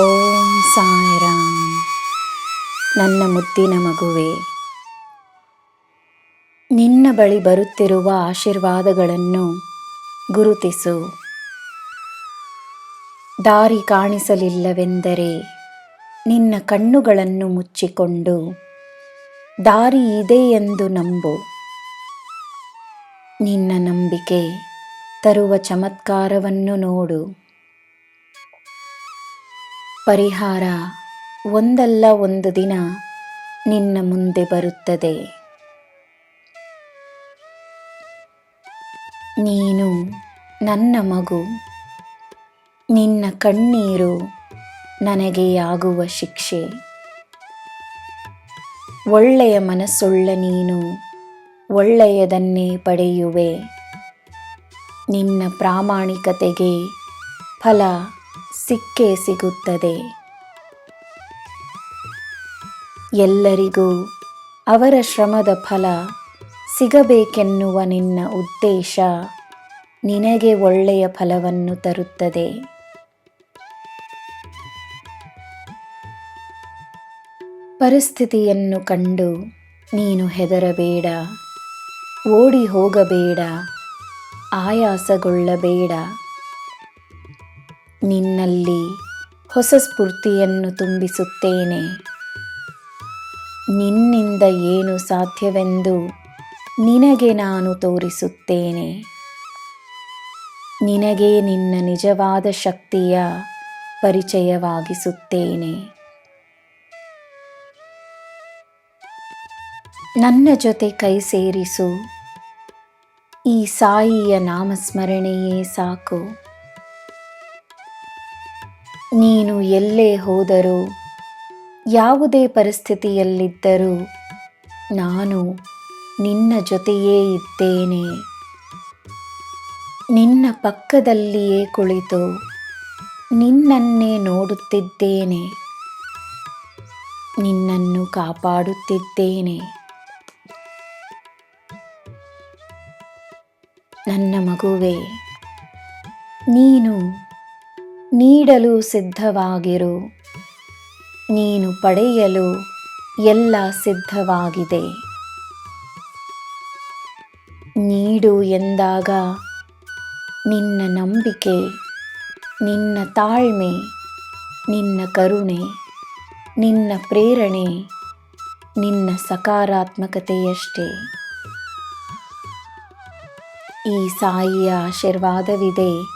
ಓಂ ಸಾಯಿರಾಮ್. ನನ್ನ ಮುದ್ದಿನ ಮಗುವೆ, ನಿನ್ನ ಬಳಿ ಬರುತ್ತಿರುವ ಆಶೀರ್ವಾದಗಳನ್ನು ಗುರುತಿಸು. ದಾರಿ ಕಾಣಿಸಲಿಲ್ಲವೆಂದರೆ ನಿನ್ನ ಕಣ್ಣುಗಳನ್ನು ಮುಚ್ಚಿಕೊಂಡು ದಾರಿ ಇದೆ ಎಂದು ನಂಬು. ನಿನ್ನ ನಂಬಿಕೆ ತರುವ ಚಮತ್ಕಾರವನ್ನು ನೋಡು. ಪರಿಹಾರ ಒಂದಲ್ಲ ಒಂದು ದಿನ ನಿನ್ನ ಮುಂದೆ ಬರುತ್ತದೆ. ನೀನು ನನ್ನ ಮಗು, ನಿನ್ನ ಕಣ್ಣೀರು ನನಗೆ ಆಗುವ ಶಿಕ್ಷೆ. ಒಳ್ಳೆಯ ಮನಸ್ಸುಳ್ಳ ನೀನು ಒಳ್ಳೆಯದನ್ನೇ ಪಡೆಯುವೆ. ನಿನ್ನ ಪ್ರಾಮಾಣಿಕತೆಗೆ ಫಲ ಸಿಕ್ಕೇ ಸಿಗುತ್ತದೆ. ಎಲ್ಲರಿಗೂ ಅವರ ಶ್ರಮದ ಫಲ ಸಿಗಬೇಕೆನ್ನುವ ನಿನ್ನ ಉದ್ದೇಶ ನಿನಗೆ ಒಳ್ಳೆಯ ಫಲವನ್ನು ತರುತ್ತದೆ. ಪರಿಸ್ಥಿತಿಯನ್ನು ಕಂಡು ನೀನು ಹೆದರಬೇಡ, ಓಡಿ ಹೋಗಬೇಡ, ಆಯಾಸಗೊಳ್ಳಬೇಡ. ನಿನ್ನಲ್ಲಿ ಹೊಸ ಸ್ಫೂರ್ತಿಯನ್ನು ತುಂಬಿಸುತ್ತೇನೆ. ನಿನ್ನಿಂದ ಏನು ಸಾಧ್ಯವೆಂದು ನಿನಗೆ ನಾನು ತೋರಿಸುತ್ತೇನೆ. ನಿನಗೆ ನಿನ್ನ ನಿಜವಾದ ಶಕ್ತಿಯ ಪರಿಚಯವಾಗಿಸುತ್ತೇನೆ. ನನ್ನ ಜೊತೆ ಕೈ ಸೇರಿಸು. ಈ ಸಾಯಿಯ ನಾಮಸ್ಮರಣೆಯೇ ಸಾಕು. ನೀನು ಎಲ್ಲೇ ಹೋದರೂ, ಯಾವುದೇ ಪರಿಸ್ಥಿತಿಯಲ್ಲಿದ್ದರೂ ನಾನು ನಿನ್ನ ಜೊತೆಯೇ ಇದ್ದೇನೆ. ನಿನ್ನ ಪಕ್ಕದಲ್ಲಿಯೇ ಕುಳಿತು ನಿನ್ನನ್ನೇ ನೋಡುತ್ತಿದ್ದೇನೆ. ನಿನ್ನನ್ನು ಕಾಪಾಡುತ್ತಿದ್ದೇನೆ. ನನ್ನ ಮಗುವೆ, ನೀನು ನೀಡಲು ಸಿದ್ಧವಾಗಿರು. ನೀನು ಪಡೆಯಲು ಎಲ್ಲ ಸಿದ್ಧವಾಗಿದೆ. ನೀಡು ಎಂದಾಗ ನಿನ್ನ ನಂಬಿಕೆ, ನಿನ್ನ ತಾಳ್ಮೆ, ನಿನ್ನ ಕರುಣೆ, ನಿನ್ನ ಪ್ರೇರಣೆ, ನಿನ್ನ ಸಕಾರಾತ್ಮಕತೆಯಷ್ಟೇ. ಈ ಸಾಯಿಯ ಆಶೀರ್ವಾದವಿದೆ.